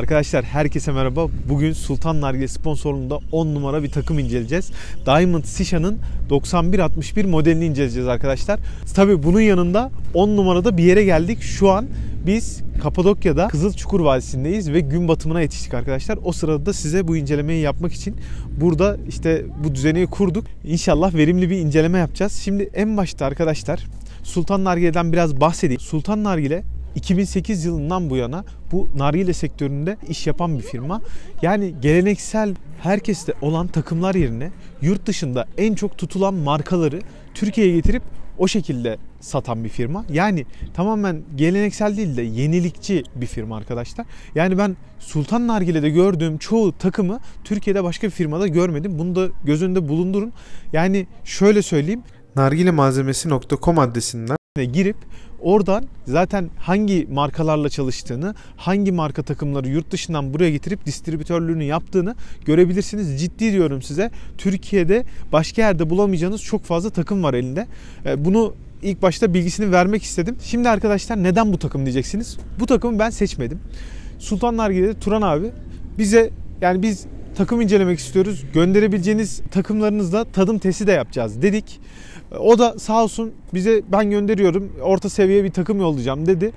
Arkadaşlar herkese merhaba. Bugün Sultan Nargile sponsorluğunda 10 numara bir takım inceleyeceğiz. Diamond Sisha'nın 9161 modelini inceleyeceğiz arkadaşlar. Tabi bunun yanında 10 numarada bir yere geldik. Şu an biz Kapadokya'da Kızılçukur Vadisi'ndeyiz ve gün batımına yetiştik arkadaşlar. O sırada da size bu incelemeyi yapmak için burada işte bu düzeneyi kurduk. İnşallah verimli bir inceleme yapacağız. Şimdi en başta arkadaşlar Sultan Nargile'den biraz bahsedeyim. Sultan Nargile 2008 yılından bu yana bu nargile sektöründe iş yapan bir firma. Yani geleneksel herkeste olan takımlar yerine yurt dışında en çok tutulan markaları Türkiye'ye getirip o şekilde satan bir firma. Yani tamamen geleneksel değil de yenilikçi bir firma arkadaşlar. Yani ben Sultan Nargile'de gördüğüm çoğu takımı Türkiye'de başka bir firmada görmedim. Bunu da göz önünde bulundurun. Yani şöyle söyleyeyim. nargilemalzemesi.com adresinden girip oradan zaten hangi markalarla çalıştığını, hangi marka takımları yurt dışından buraya getirip distribütörlüğünü yaptığını görebilirsiniz. Ciddi diyorum size. Türkiye'de başka yerde bulamayacağınız çok fazla takım var elinde. E, bunu ilk başta bilgisini vermek istedim. Şimdi arkadaşlar neden bu takım diyeceksiniz? Bu takımı ben seçmedim. Sultan Nargile'de Turan abi bize yani biz takım incelemek istiyoruz. Gönderebileceğiniz takımlarınızla tadım testi de yapacağız dedik. O da sağ olsun bize ben gönderiyorum orta seviye bir takım yollayacağım dedi.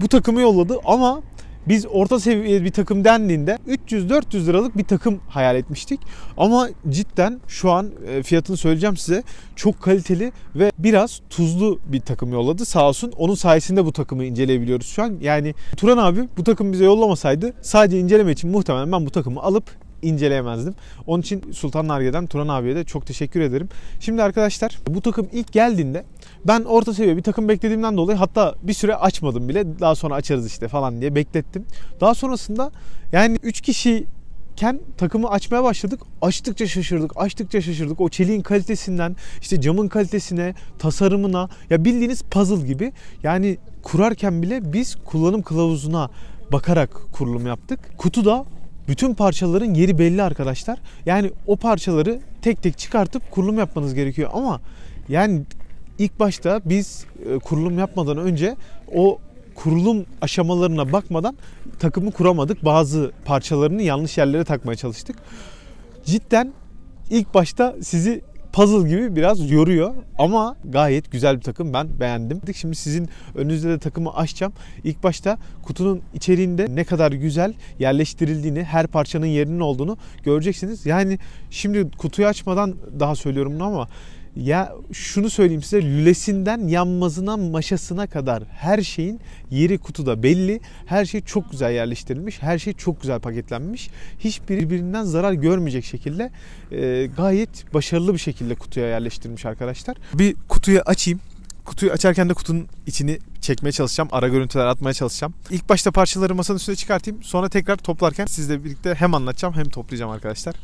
Bu takımı yolladı ama biz orta seviye bir takım dendiğinde 300-400 liralık bir takım hayal etmiştik. Ama cidden şu an e, fiyatını söyleyeceğim size. Çok kaliteli ve biraz tuzlu bir takım yolladı. Sağ olsun onun sayesinde bu takımı inceleyebiliyoruz şu an. Yani Turan abi bu takım bize yollamasaydı sadece inceleme için muhtemelen ben bu takımı alıp inceleyemezdim. Onun için Sultan Narge'den Turan abiye de çok teşekkür ederim. Şimdi arkadaşlar bu takım ilk geldiğinde ben orta seviye bir takım beklediğimden dolayı hatta bir süre açmadım bile. Daha sonra açarız işte falan diye beklettim. Daha sonrasında yani 3 kişi ken takımı açmaya başladık. Açtıkça şaşırdık, açtıkça şaşırdık. O çeliğin kalitesinden, işte camın kalitesine, tasarımına ya bildiğiniz puzzle gibi. Yani kurarken bile biz kullanım kılavuzuna bakarak kurulum yaptık. Kutu da bütün parçaların yeri belli arkadaşlar. Yani o parçaları tek tek çıkartıp kurulum yapmanız gerekiyor ama yani ilk başta biz e, kurulum yapmadan önce o kurulum aşamalarına bakmadan takımı kuramadık. Bazı parçalarını yanlış yerlere takmaya çalıştık. Cidden ilk başta sizi puzzle gibi biraz yoruyor ama gayet güzel bir takım ben beğendim. Şimdi sizin önünüzde de takımı açacağım. İlk başta kutunun içeriğinde ne kadar güzel yerleştirildiğini, her parçanın yerinin olduğunu göreceksiniz. Yani şimdi kutuyu açmadan daha söylüyorum bunu ama ya şunu söyleyeyim size lülesinden yanmazına maşasına kadar her şeyin yeri kutuda belli. Her şey çok güzel yerleştirilmiş. Her şey çok güzel paketlenmiş. Hiçbir birbirinden zarar görmeyecek şekilde e, gayet başarılı bir şekilde kutuya yerleştirilmiş arkadaşlar. Bir kutuyu açayım. Kutuyu açarken de kutunun içini çekmeye çalışacağım. Ara görüntüler atmaya çalışacağım. İlk başta parçaları masanın üstüne çıkartayım. Sonra tekrar toplarken sizle birlikte hem anlatacağım hem toplayacağım arkadaşlar.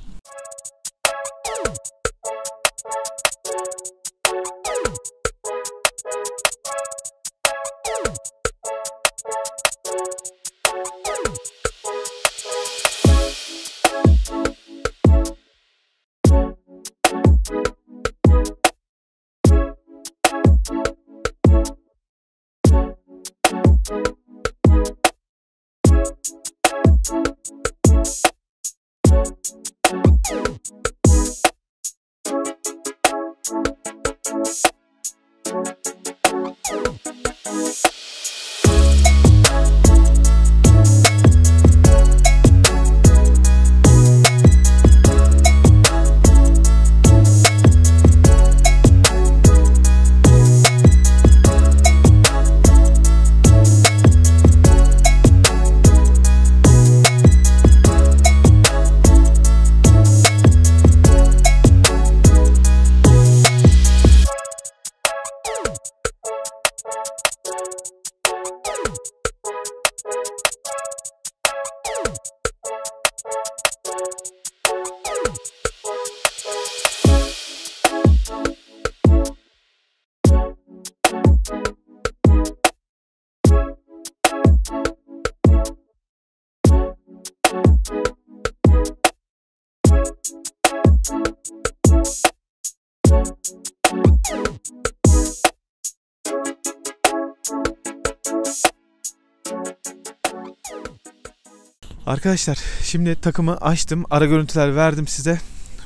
Arkadaşlar şimdi takımı açtım. Ara görüntüler verdim size.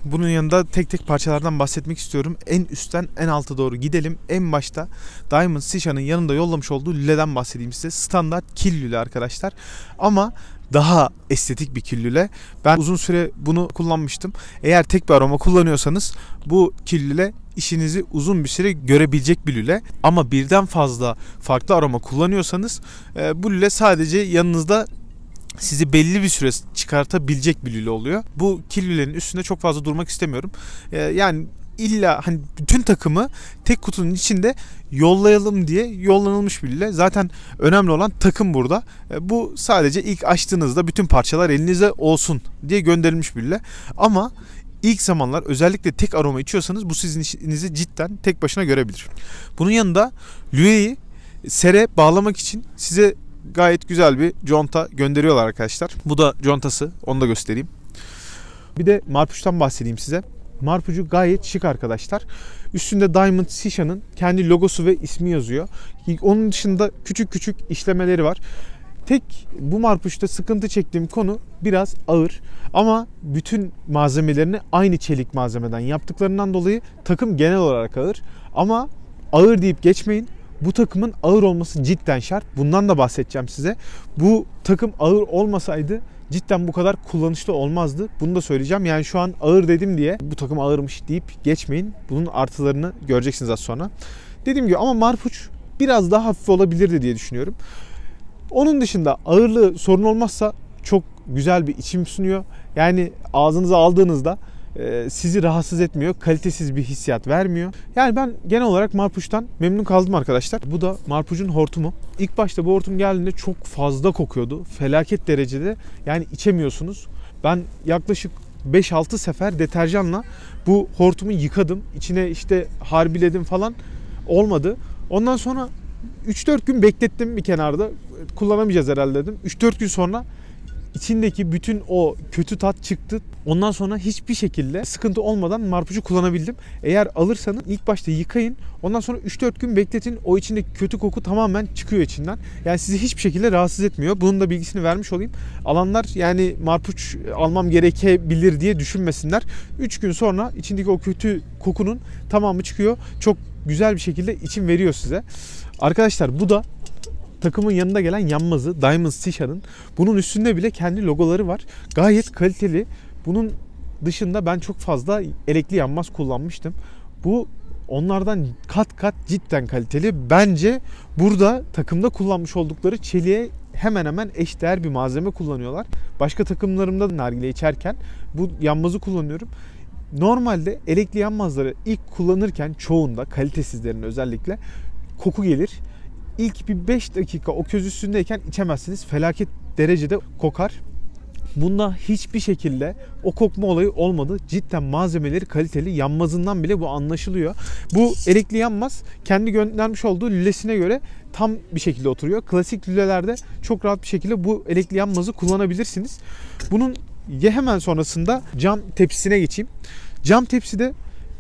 Bunun yanında tek tek parçalardan bahsetmek istiyorum. En üstten en alta doğru gidelim. En başta Diamond Sisha'nın yanında yollamış olduğu lüleden bahsedeyim size. Standart kil lüle arkadaşlar. Ama daha estetik bir killüle. Ben uzun süre bunu kullanmıştım. Eğer tek bir aroma kullanıyorsanız bu killüle işinizi uzun bir süre görebilecek bir lüle. Ama birden fazla farklı aroma kullanıyorsanız e, bu lüle sadece yanınızda sizi belli bir süre çıkartabilecek bir lüle oluyor. Bu kil üstünde çok fazla durmak istemiyorum. E, yani illa hani bütün takımı tek kutunun içinde yollayalım diye yollanılmış bir lüle. Zaten önemli olan takım burada. E, bu sadece ilk açtığınızda bütün parçalar elinize olsun diye gönderilmiş bir lüle. Ama ilk zamanlar özellikle tek aroma içiyorsanız bu sizin işinizi cidden tek başına görebilir. Bunun yanında lüleyi sere bağlamak için size gayet güzel bir conta gönderiyorlar arkadaşlar. Bu da contası. Onu da göstereyim. Bir de marpuştan bahsedeyim size. Marpucu gayet şık arkadaşlar. Üstünde Diamond Sisha'nın kendi logosu ve ismi yazıyor. Onun dışında küçük küçük işlemeleri var. Tek bu marpuçta sıkıntı çektiğim konu biraz ağır. Ama bütün malzemelerini aynı çelik malzemeden yaptıklarından dolayı takım genel olarak ağır. Ama ağır deyip geçmeyin. Bu takımın ağır olması cidden şart. Bundan da bahsedeceğim size. Bu takım ağır olmasaydı cidden bu kadar kullanışlı olmazdı. Bunu da söyleyeceğim. Yani şu an ağır dedim diye bu takım ağırmış deyip geçmeyin. Bunun artılarını göreceksiniz az sonra. Dediğim gibi ama Marpuç biraz daha hafif olabilirdi diye düşünüyorum. Onun dışında ağırlığı sorun olmazsa çok güzel bir içim sunuyor. Yani ağzınıza aldığınızda sizi rahatsız etmiyor. Kalitesiz bir hissiyat vermiyor. Yani ben genel olarak Marpuç'tan memnun kaldım arkadaşlar. Bu da Marpuç'un hortumu. İlk başta bu hortum geldiğinde çok fazla kokuyordu. Felaket derecede. Yani içemiyorsunuz. Ben yaklaşık 5-6 sefer deterjanla bu hortumu yıkadım. İçine işte harbiledim falan. Olmadı. Ondan sonra 3-4 gün beklettim bir kenarda. Kullanamayacağız herhalde dedim. 3-4 gün sonra içindeki bütün o kötü tat çıktı. Ondan sonra hiçbir şekilde sıkıntı olmadan marpucu kullanabildim. Eğer alırsanız ilk başta yıkayın. Ondan sonra 3-4 gün bekletin. O içindeki kötü koku tamamen çıkıyor içinden. Yani sizi hiçbir şekilde rahatsız etmiyor. Bunun da bilgisini vermiş olayım. Alanlar yani marpuç almam gerekebilir diye düşünmesinler. 3 gün sonra içindeki o kötü kokunun tamamı çıkıyor. Çok güzel bir şekilde içim veriyor size. Arkadaşlar bu da takımın yanında gelen yanmazı Diamond Stisha'nın. Bunun üstünde bile kendi logoları var. Gayet kaliteli. Bunun dışında ben çok fazla elekli yanmaz kullanmıştım. Bu onlardan kat kat cidden kaliteli. Bence burada takımda kullanmış oldukları çeliğe hemen hemen eşdeğer bir malzeme kullanıyorlar. Başka takımlarımda da nargile içerken bu yanmazı kullanıyorum. Normalde elekli yanmazları ilk kullanırken çoğunda kalitesizlerin özellikle koku gelir ilk bir 5 dakika o köz üstündeyken içemezsiniz. Felaket derecede kokar. Bunda hiçbir şekilde o kokma olayı olmadı. Cidden malzemeleri kaliteli. Yanmazından bile bu anlaşılıyor. Bu elekli yanmaz kendi göndermiş olduğu lülesine göre tam bir şekilde oturuyor. Klasik lülelerde çok rahat bir şekilde bu elekli yanmazı kullanabilirsiniz. Bunun hemen sonrasında cam tepsisine geçeyim. Cam tepside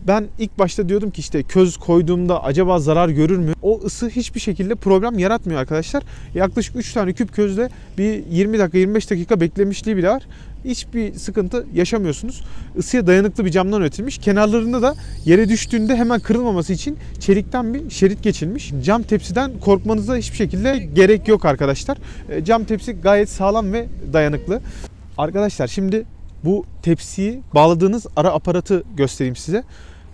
ben ilk başta diyordum ki işte köz koyduğumda acaba zarar görür mü? O ısı hiçbir şekilde problem yaratmıyor arkadaşlar. Yaklaşık 3 tane küp közde bir 20 dakika 25 dakika beklemişliği bile var. Hiçbir sıkıntı yaşamıyorsunuz. Isıya dayanıklı bir camdan üretilmiş. Kenarlarında da yere düştüğünde hemen kırılmaması için çelikten bir şerit geçilmiş. Cam tepsiden korkmanıza hiçbir şekilde gerek yok arkadaşlar. E, cam tepsi gayet sağlam ve dayanıklı. Arkadaşlar şimdi bu tepsiyi bağladığınız ara aparatı göstereyim size.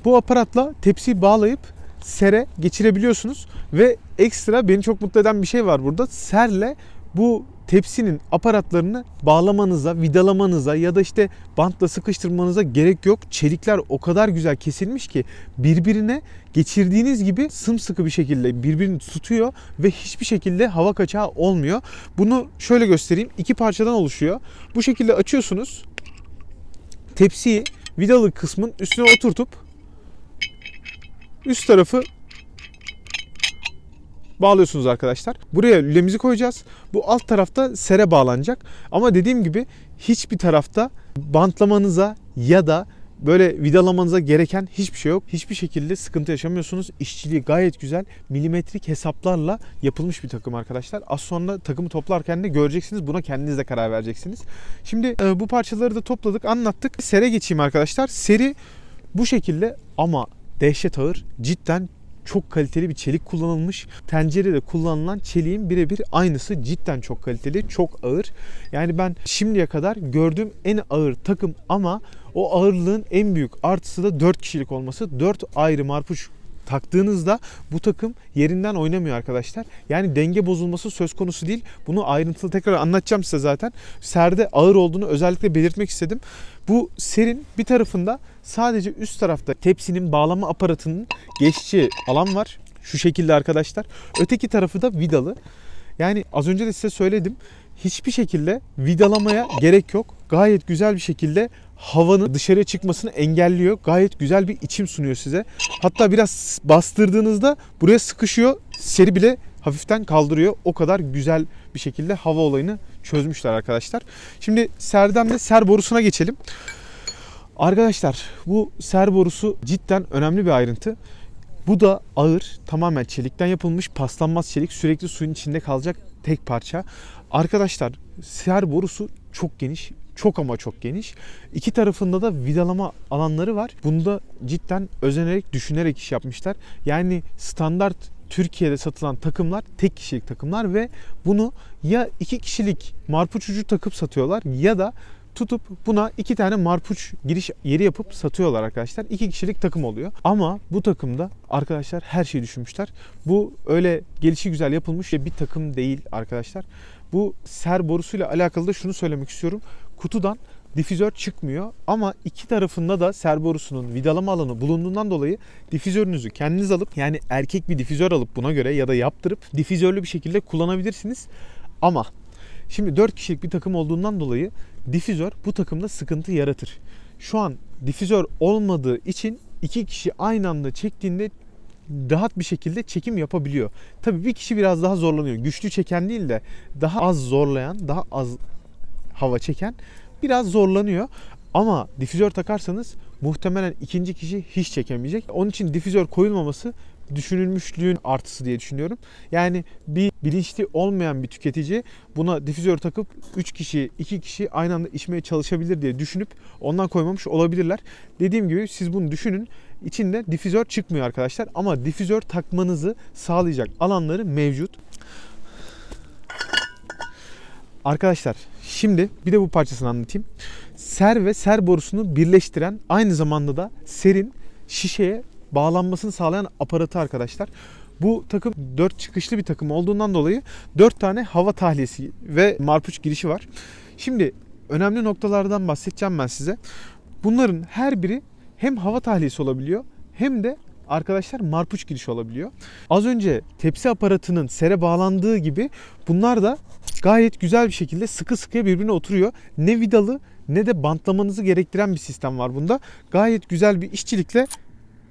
Bu aparatla tepsiyi bağlayıp sere geçirebiliyorsunuz ve ekstra beni çok mutlu eden bir şey var burada. Serle bu tepsinin aparatlarını bağlamanıza, vidalamanıza ya da işte bantla sıkıştırmanıza gerek yok. Çelikler o kadar güzel kesilmiş ki birbirine geçirdiğiniz gibi sımsıkı bir şekilde birbirini tutuyor ve hiçbir şekilde hava kaçağı olmuyor. Bunu şöyle göstereyim. İki parçadan oluşuyor. Bu şekilde açıyorsunuz. Tepsiyi vidalı kısmın üstüne oturtup Üst tarafı bağlıyorsunuz arkadaşlar. Buraya lülemizi koyacağız. Bu alt tarafta sere bağlanacak. Ama dediğim gibi hiçbir tarafta bantlamanıza ya da böyle vidalamanıza gereken hiçbir şey yok. Hiçbir şekilde sıkıntı yaşamıyorsunuz. İşçiliği gayet güzel. Milimetrik hesaplarla yapılmış bir takım arkadaşlar. Az sonra takımı toplarken de göreceksiniz. Buna kendiniz de karar vereceksiniz. Şimdi e, bu parçaları da topladık, anlattık. Sere geçeyim arkadaşlar. Seri bu şekilde ama dehşet ağır. Cidden çok kaliteli bir çelik kullanılmış. Tencerede kullanılan çeliğin birebir aynısı. Cidden çok kaliteli, çok ağır. Yani ben şimdiye kadar gördüğüm en ağır takım ama o ağırlığın en büyük artısı da 4 kişilik olması. 4 ayrı marpuç taktığınızda bu takım yerinden oynamıyor arkadaşlar. Yani denge bozulması söz konusu değil. Bunu ayrıntılı tekrar anlatacağım size zaten. Serde ağır olduğunu özellikle belirtmek istedim. Bu serin bir tarafında sadece üst tarafta tepsinin bağlama aparatının geçeceği alan var. Şu şekilde arkadaşlar. Öteki tarafı da vidalı. Yani az önce de size söyledim. Hiçbir şekilde vidalamaya gerek yok. Gayet güzel bir şekilde havanın dışarıya çıkmasını engelliyor. Gayet güzel bir içim sunuyor size. Hatta biraz bastırdığınızda buraya sıkışıyor. Seri bile hafiften kaldırıyor. O kadar güzel bir şekilde hava olayını çözmüşler arkadaşlar. Şimdi serden de ser borusuna geçelim. Arkadaşlar bu ser borusu cidden önemli bir ayrıntı. Bu da ağır, tamamen çelikten yapılmış, paslanmaz çelik, sürekli suyun içinde kalacak tek parça. Arkadaşlar ser borusu çok geniş, çok ama çok geniş. İki tarafında da vidalama alanları var. Bunda cidden özenerek, düşünerek iş yapmışlar. Yani standart Türkiye'de satılan takımlar tek kişilik takımlar ve bunu ya iki kişilik marpuç ucu takıp satıyorlar ya da tutup buna iki tane marpuç giriş yeri yapıp satıyorlar arkadaşlar. İki kişilik takım oluyor. Ama bu takımda arkadaşlar her şeyi düşünmüşler. Bu öyle gelişi güzel yapılmış bir takım değil arkadaşlar. Bu ser borusuyla alakalı da şunu söylemek istiyorum. Kutudan difüzör çıkmıyor ama iki tarafında da ser borusunun vidalama alanı bulunduğundan dolayı difüzörünüzü kendiniz alıp yani erkek bir difüzör alıp buna göre ya da yaptırıp difüzörlü bir şekilde kullanabilirsiniz. Ama şimdi 4 kişilik bir takım olduğundan dolayı difüzör bu takımda sıkıntı yaratır. Şu an difüzör olmadığı için iki kişi aynı anda çektiğinde rahat bir şekilde çekim yapabiliyor. Tabii bir kişi biraz daha zorlanıyor. Güçlü çeken değil de daha az zorlayan, daha az hava çeken biraz zorlanıyor. Ama difüzör takarsanız muhtemelen ikinci kişi hiç çekemeyecek. Onun için difüzör koyulmaması düşünülmüşlüğün artısı diye düşünüyorum. Yani bir bilinçli olmayan bir tüketici buna difüzör takıp 3 kişi, 2 kişi aynı anda içmeye çalışabilir diye düşünüp ondan koymamış olabilirler. Dediğim gibi siz bunu düşünün. İçinde difüzör çıkmıyor arkadaşlar ama difüzör takmanızı sağlayacak alanları mevcut. Arkadaşlar şimdi bir de bu parçasını anlatayım. Ser ve ser borusunu birleştiren aynı zamanda da serin şişeye bağlanmasını sağlayan aparatı arkadaşlar. Bu takım 4 çıkışlı bir takım olduğundan dolayı 4 tane hava tahliyesi ve marpuç girişi var. Şimdi önemli noktalardan bahsedeceğim ben size. Bunların her biri hem hava tahliyesi olabiliyor hem de arkadaşlar marpuç girişi olabiliyor. Az önce tepsi aparatının sere bağlandığı gibi bunlar da gayet güzel bir şekilde sıkı sıkıya birbirine oturuyor. Ne vidalı ne de bantlamanızı gerektiren bir sistem var bunda. Gayet güzel bir işçilikle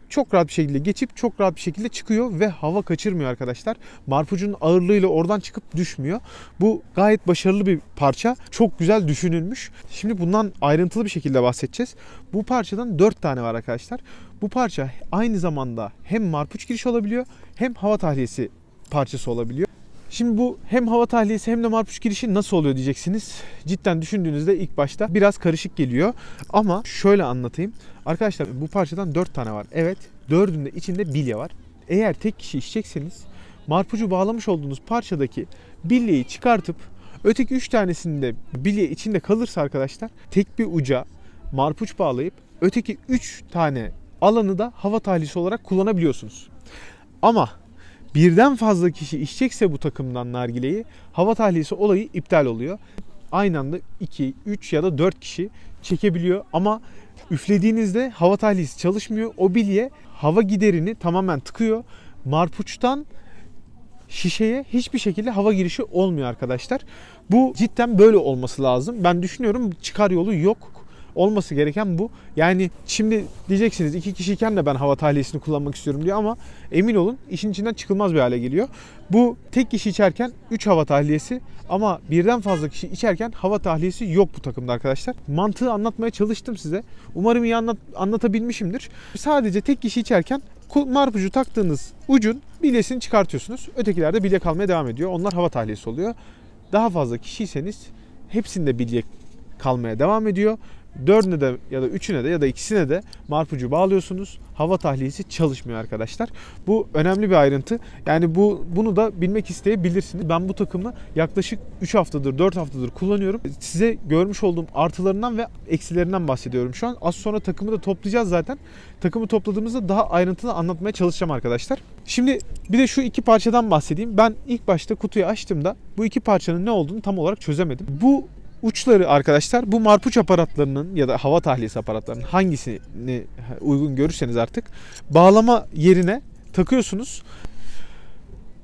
çok rahat bir şekilde geçip çok rahat bir şekilde çıkıyor ve hava kaçırmıyor arkadaşlar. Marpucun ağırlığıyla oradan çıkıp düşmüyor. Bu gayet başarılı bir parça. Çok güzel düşünülmüş. Şimdi bundan ayrıntılı bir şekilde bahsedeceğiz. Bu parçadan 4 tane var arkadaşlar. Bu parça aynı zamanda hem marpuç giriş olabiliyor hem hava tahliyesi parçası olabiliyor. Şimdi bu hem hava tahliyesi hem de marpuç girişi nasıl oluyor diyeceksiniz. Cidden düşündüğünüzde ilk başta biraz karışık geliyor. Ama şöyle anlatayım. Arkadaşlar bu parçadan 4 tane var. Evet 4'ünde içinde bilye var. Eğer tek kişi içecekseniz marpucu bağlamış olduğunuz parçadaki bilyeyi çıkartıp öteki 3 tanesinde bilye içinde kalırsa arkadaşlar tek bir uca marpuç bağlayıp öteki 3 tane alanı da hava tahliyesi olarak kullanabiliyorsunuz. Ama birden fazla kişi içecekse bu takımdan nargileyi hava tahliyesi olayı iptal oluyor. Aynı anda 2, 3 ya da 4 kişi çekebiliyor ama üflediğinizde hava tahliyesi çalışmıyor. O bilye hava giderini tamamen tıkıyor. Marpuçtan şişeye hiçbir şekilde hava girişi olmuyor arkadaşlar. Bu cidden böyle olması lazım. Ben düşünüyorum çıkar yolu yok. Olması gereken bu. Yani şimdi diyeceksiniz iki kişiyken de ben hava tahliyesini kullanmak istiyorum diye ama emin olun işin içinden çıkılmaz bir hale geliyor. Bu tek kişi içerken 3 hava tahliyesi ama birden fazla kişi içerken hava tahliyesi yok bu takımda arkadaşlar. Mantığı anlatmaya çalıştım size. Umarım iyi anlat, anlatabilmişimdir. Sadece tek kişi içerken marpucu taktığınız ucun bilyesini çıkartıyorsunuz. Ötekiler de bilye kalmaya devam ediyor. Onlar hava tahliyesi oluyor. Daha fazla kişiyseniz hepsinde bilye kalmaya devam ediyor. Dördüne de ya da üçüne de ya da ikisine de marpucu bağlıyorsunuz. Hava tahliyesi çalışmıyor arkadaşlar. Bu önemli bir ayrıntı. Yani bu bunu da bilmek isteyebilirsiniz. Ben bu takımı yaklaşık 3 haftadır 4 haftadır kullanıyorum. Size görmüş olduğum artılarından ve eksilerinden bahsediyorum şu an. Az sonra takımı da toplayacağız zaten. Takımı topladığımızda daha ayrıntılı anlatmaya çalışacağım arkadaşlar. Şimdi bir de şu iki parçadan bahsedeyim. Ben ilk başta kutuyu açtığımda bu iki parçanın ne olduğunu tam olarak çözemedim. Bu Uçları arkadaşlar bu marpuç aparatlarının ya da hava tahliyesi aparatlarının hangisini uygun görürseniz artık bağlama yerine takıyorsunuz.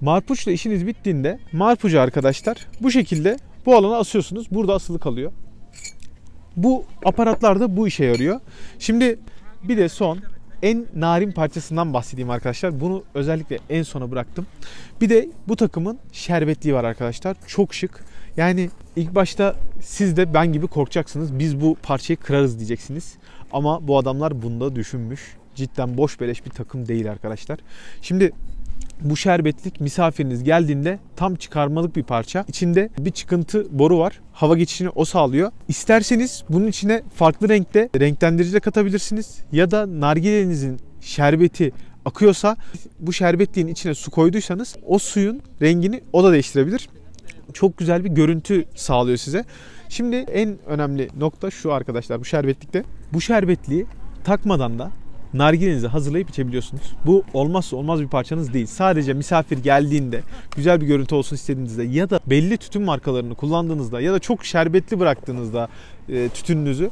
Marpuçla işiniz bittiğinde marpucu arkadaşlar bu şekilde bu alana asıyorsunuz. Burada asılı kalıyor. Bu aparatlar da bu işe yarıyor. Şimdi bir de son en narin parçasından bahsedeyim arkadaşlar. Bunu özellikle en sona bıraktım. Bir de bu takımın şerbetliği var arkadaşlar. Çok şık. Yani ilk başta siz de ben gibi korkacaksınız. Biz bu parçayı kırarız diyeceksiniz. Ama bu adamlar bunda düşünmüş. Cidden boş beleş bir takım değil arkadaşlar. Şimdi bu şerbetlik misafiriniz geldiğinde tam çıkarmalık bir parça. İçinde bir çıkıntı boru var. Hava geçişini o sağlıyor. İsterseniz bunun içine farklı renkte renklendirici de katabilirsiniz. Ya da nargilenizin şerbeti akıyorsa bu şerbetliğin içine su koyduysanız o suyun rengini o da değiştirebilir çok güzel bir görüntü sağlıyor size. Şimdi en önemli nokta şu arkadaşlar bu şerbetlikte. Bu şerbetliği takmadan da nargilenizi hazırlayıp içebiliyorsunuz. Bu olmazsa olmaz bir parçanız değil. Sadece misafir geldiğinde güzel bir görüntü olsun istediğinizde ya da belli tütün markalarını kullandığınızda ya da çok şerbetli bıraktığınızda e, tütününüzü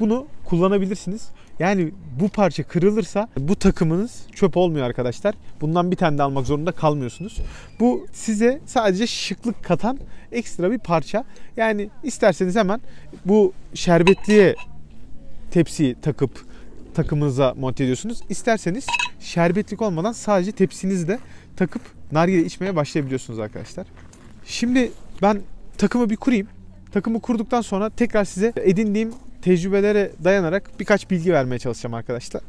bunu kullanabilirsiniz. Yani bu parça kırılırsa bu takımınız çöp olmuyor arkadaşlar. Bundan bir tane de almak zorunda kalmıyorsunuz. Bu size sadece şıklık katan ekstra bir parça. Yani isterseniz hemen bu şerbetliye tepsiyi takıp takımınıza monte ediyorsunuz. İsterseniz şerbetlik olmadan sadece tepsinizi de takıp nargile içmeye başlayabiliyorsunuz arkadaşlar. Şimdi ben takımı bir kurayım. Takımı kurduktan sonra tekrar size edindiğim tecrübelere dayanarak birkaç bilgi vermeye çalışacağım arkadaşlar.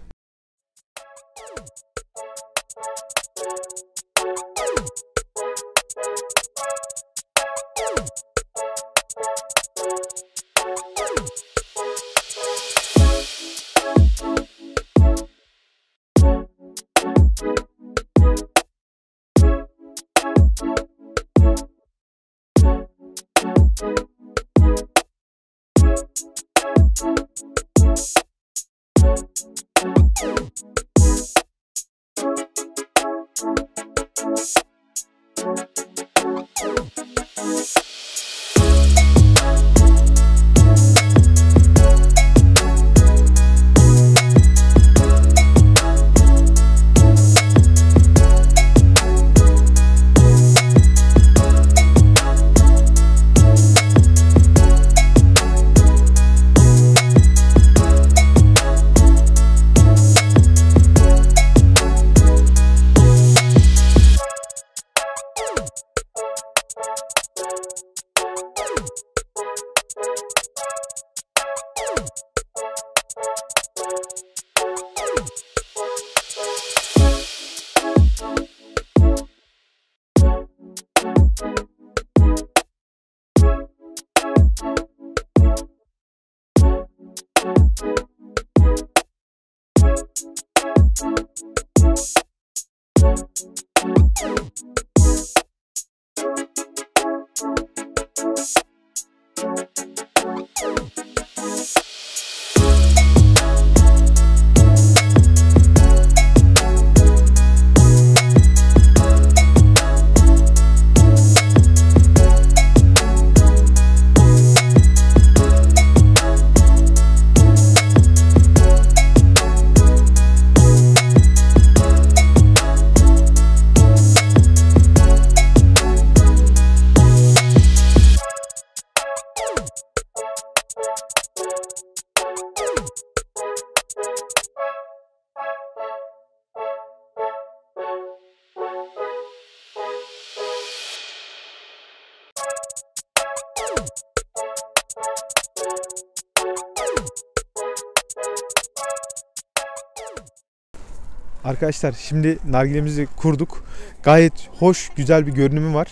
Arkadaşlar şimdi nargilemizi kurduk. Gayet hoş, güzel bir görünümü var.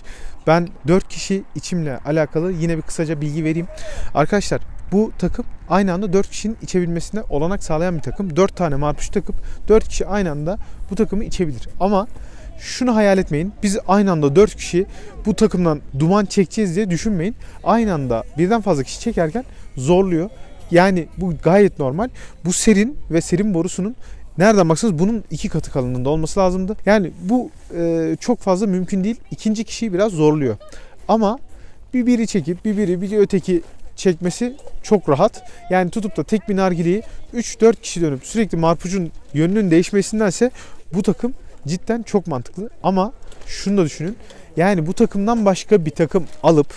Ben 4 kişi içimle alakalı yine bir kısaca bilgi vereyim. Arkadaşlar bu takım aynı anda 4 kişinin içebilmesine olanak sağlayan bir takım. 4 tane marpuç takıp 4 kişi aynı anda bu takımı içebilir. Ama şunu hayal etmeyin. Biz aynı anda 4 kişi bu takımdan duman çekeceğiz diye düşünmeyin. Aynı anda birden fazla kişi çekerken zorluyor. Yani bu gayet normal. Bu serin ve serin borusunun nereden baksanız bunun iki katı kalınlığında olması lazımdı. Yani bu e, çok fazla mümkün değil. İkinci kişiyi biraz zorluyor. Ama bir biri çekip bir biri bir öteki çekmesi çok rahat. Yani tutup da tek bir nargileyi 3-4 kişi dönüp sürekli marpucun yönünün değişmesindense bu takım cidden çok mantıklı. Ama şunu da düşünün. Yani bu takımdan başka bir takım alıp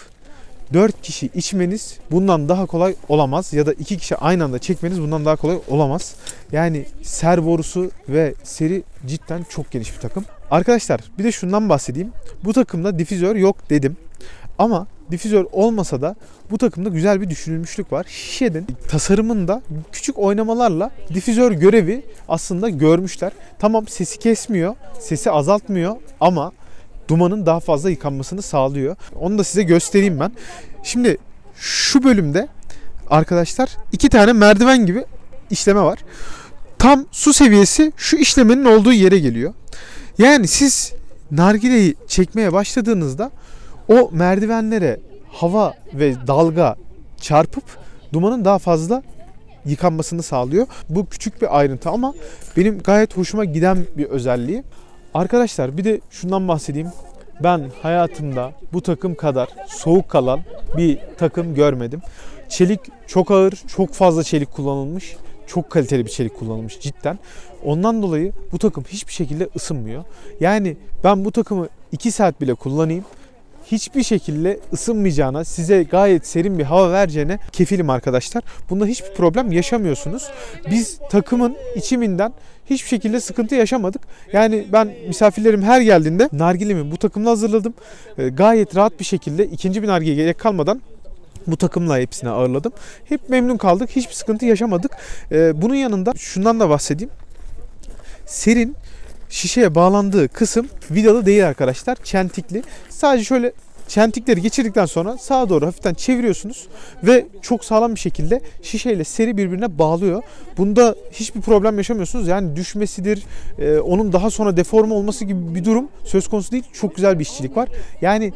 4 kişi içmeniz bundan daha kolay olamaz ya da 2 kişi aynı anda çekmeniz bundan daha kolay olamaz. Yani ser borusu ve seri cidden çok geniş bir takım. Arkadaşlar bir de şundan bahsedeyim. Bu takımda difüzör yok dedim. Ama difüzör olmasa da bu takımda güzel bir düşünülmüşlük var. Şişenin tasarımında küçük oynamalarla difüzör görevi aslında görmüşler. Tamam sesi kesmiyor, sesi azaltmıyor ama dumanın daha fazla yıkanmasını sağlıyor. Onu da size göstereyim ben. Şimdi şu bölümde arkadaşlar iki tane merdiven gibi işleme var. Tam su seviyesi şu işlemenin olduğu yere geliyor. Yani siz nargileyi çekmeye başladığınızda o merdivenlere hava ve dalga çarpıp dumanın daha fazla yıkanmasını sağlıyor. Bu küçük bir ayrıntı ama benim gayet hoşuma giden bir özelliği. Arkadaşlar bir de şundan bahsedeyim. Ben hayatımda bu takım kadar soğuk kalan bir takım görmedim. Çelik çok ağır, çok fazla çelik kullanılmış. Çok kaliteli bir çelik kullanılmış cidden. Ondan dolayı bu takım hiçbir şekilde ısınmıyor. Yani ben bu takımı 2 saat bile kullanayım hiçbir şekilde ısınmayacağına, size gayet serin bir hava vereceğine kefilim arkadaşlar. Bunda hiçbir problem yaşamıyorsunuz. Biz takımın içiminden hiçbir şekilde sıkıntı yaşamadık. Yani ben misafirlerim her geldiğinde nargilemi bu takımla hazırladım. E, gayet rahat bir şekilde ikinci bir nargile gerek kalmadan bu takımla hepsine ağırladım. Hep memnun kaldık. Hiçbir sıkıntı yaşamadık. E, bunun yanında şundan da bahsedeyim. Serin şişeye bağlandığı kısım vidalı değil arkadaşlar. Çentikli. Sadece şöyle çentikleri geçirdikten sonra sağa doğru hafiften çeviriyorsunuz ve çok sağlam bir şekilde şişeyle seri birbirine bağlıyor. Bunda hiçbir problem yaşamıyorsunuz. Yani düşmesidir, e, onun daha sonra deforme olması gibi bir durum söz konusu değil. Çok güzel bir işçilik var. Yani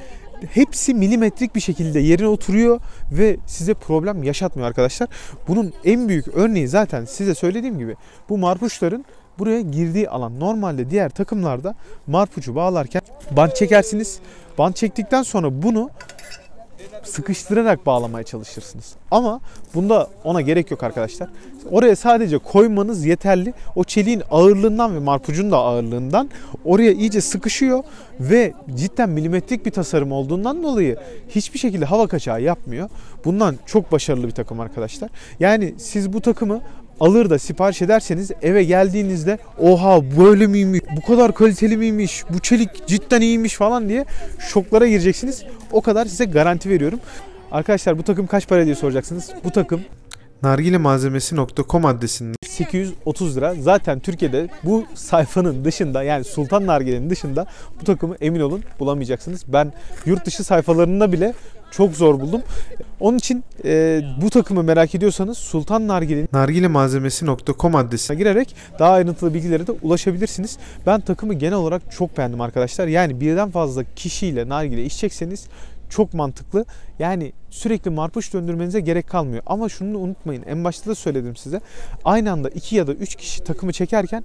hepsi milimetrik bir şekilde yerine oturuyor ve size problem yaşatmıyor arkadaşlar. Bunun en büyük örneği zaten size söylediğim gibi bu marpuçların buraya girdiği alan. Normalde diğer takımlarda marpucu bağlarken bant çekersiniz. Bant çektikten sonra bunu sıkıştırarak bağlamaya çalışırsınız. Ama bunda ona gerek yok arkadaşlar. Oraya sadece koymanız yeterli. O çeliğin ağırlığından ve marpucun da ağırlığından oraya iyice sıkışıyor ve cidden milimetrik bir tasarım olduğundan dolayı hiçbir şekilde hava kaçağı yapmıyor. Bundan çok başarılı bir takım arkadaşlar. Yani siz bu takımı alır da sipariş ederseniz eve geldiğinizde oha böyle miymiş, bu kadar kaliteli miymiş, bu çelik cidden iyiymiş falan diye şoklara gireceksiniz. O kadar size garanti veriyorum. Arkadaşlar bu takım kaç para diye soracaksınız. Bu takım nargilemalzemesi.com adresinde 830 lira. Zaten Türkiye'de bu sayfanın dışında yani Sultan Nargile'nin dışında bu takımı emin olun bulamayacaksınız. Ben yurt dışı sayfalarında bile çok zor buldum. Onun için e, bu takımı merak ediyorsanız Sultan Nargile'nin nargilemalzemesi.com adresine girerek daha ayrıntılı bilgilere de ulaşabilirsiniz. Ben takımı genel olarak çok beğendim arkadaşlar. Yani birden fazla kişiyle nargile içecekseniz çok mantıklı. Yani sürekli marpuç döndürmenize gerek kalmıyor. Ama şunu unutmayın. En başta da söyledim size. Aynı anda iki ya da üç kişi takımı çekerken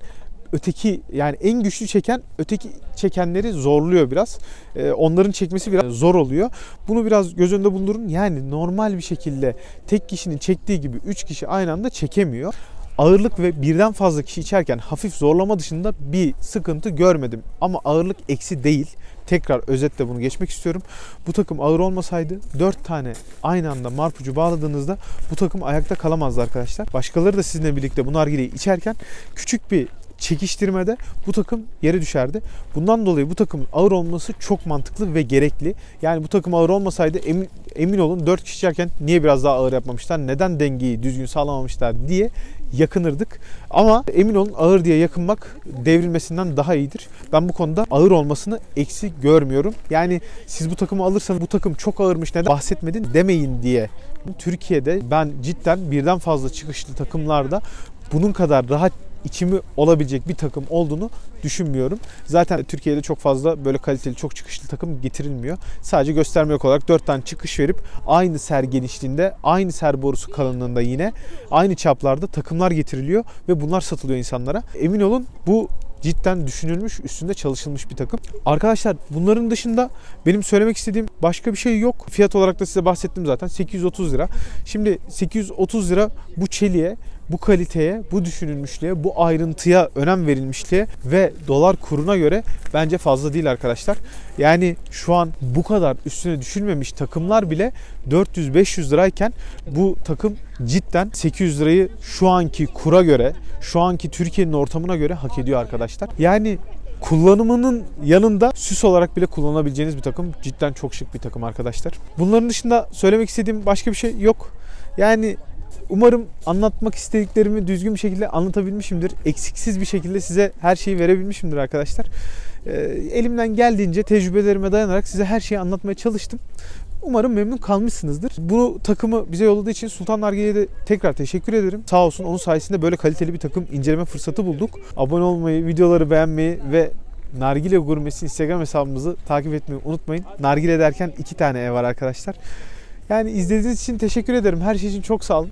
öteki yani en güçlü çeken öteki çekenleri zorluyor biraz. Ee, onların çekmesi biraz zor oluyor. Bunu biraz göz önünde bulundurun. Yani normal bir şekilde tek kişinin çektiği gibi 3 kişi aynı anda çekemiyor. Ağırlık ve birden fazla kişi içerken hafif zorlama dışında bir sıkıntı görmedim. Ama ağırlık eksi değil. Tekrar özetle bunu geçmek istiyorum. Bu takım ağır olmasaydı 4 tane aynı anda marpucu bağladığınızda bu takım ayakta kalamazdı arkadaşlar. Başkaları da sizinle birlikte bu nargileyi içerken küçük bir çekiştirmede bu takım yere düşerdi. Bundan dolayı bu takımın ağır olması çok mantıklı ve gerekli. Yani bu takım ağır olmasaydı emin, emin olun 4 kişi içerken niye biraz daha ağır yapmamışlar, neden dengeyi düzgün sağlamamışlar diye yakınırdık. Ama emin olun ağır diye yakınmak devrilmesinden daha iyidir. Ben bu konuda ağır olmasını eksi görmüyorum. Yani siz bu takımı alırsanız bu takım çok ağırmış neden bahsetmedin demeyin diye. Türkiye'de ben cidden birden fazla çıkışlı takımlarda bunun kadar rahat içimi olabilecek bir takım olduğunu düşünmüyorum. Zaten Türkiye'de çok fazla böyle kaliteli çok çıkışlı takım getirilmiyor. Sadece göstermek olarak 4 tane çıkış verip aynı ser genişliğinde, aynı ser borusu kalınlığında yine aynı çaplarda takımlar getiriliyor ve bunlar satılıyor insanlara. Emin olun bu cidden düşünülmüş, üstünde çalışılmış bir takım. Arkadaşlar bunların dışında benim söylemek istediğim başka bir şey yok. Fiyat olarak da size bahsettim zaten 830 lira. Şimdi 830 lira bu çeliğe, bu kaliteye, bu düşünülmüşlüğe, bu ayrıntıya önem verilmişliğe ve dolar kuruna göre bence fazla değil arkadaşlar. Yani şu an bu kadar üstüne düşülmemiş takımlar bile 400-500 lirayken bu takım cidden 800 lirayı şu anki kura göre, şu anki Türkiye'nin ortamına göre hak ediyor arkadaşlar. Yani kullanımının yanında süs olarak bile kullanabileceğiniz bir takım. Cidden çok şık bir takım arkadaşlar. Bunların dışında söylemek istediğim başka bir şey yok. Yani Umarım anlatmak istediklerimi düzgün bir şekilde anlatabilmişimdir. Eksiksiz bir şekilde size her şeyi verebilmişimdir arkadaşlar. Ee, elimden geldiğince tecrübelerime dayanarak size her şeyi anlatmaya çalıştım. Umarım memnun kalmışsınızdır. Bu takımı bize yolladığı için Sultan Nargile'ye de tekrar teşekkür ederim. Sağ olsun onun sayesinde böyle kaliteli bir takım inceleme fırsatı bulduk. Abone olmayı, videoları beğenmeyi ve Nargile Gurmesi Instagram hesabımızı takip etmeyi unutmayın. Nargile derken iki tane ev var arkadaşlar. Yani izlediğiniz için teşekkür ederim. Her şey için çok sağ olun.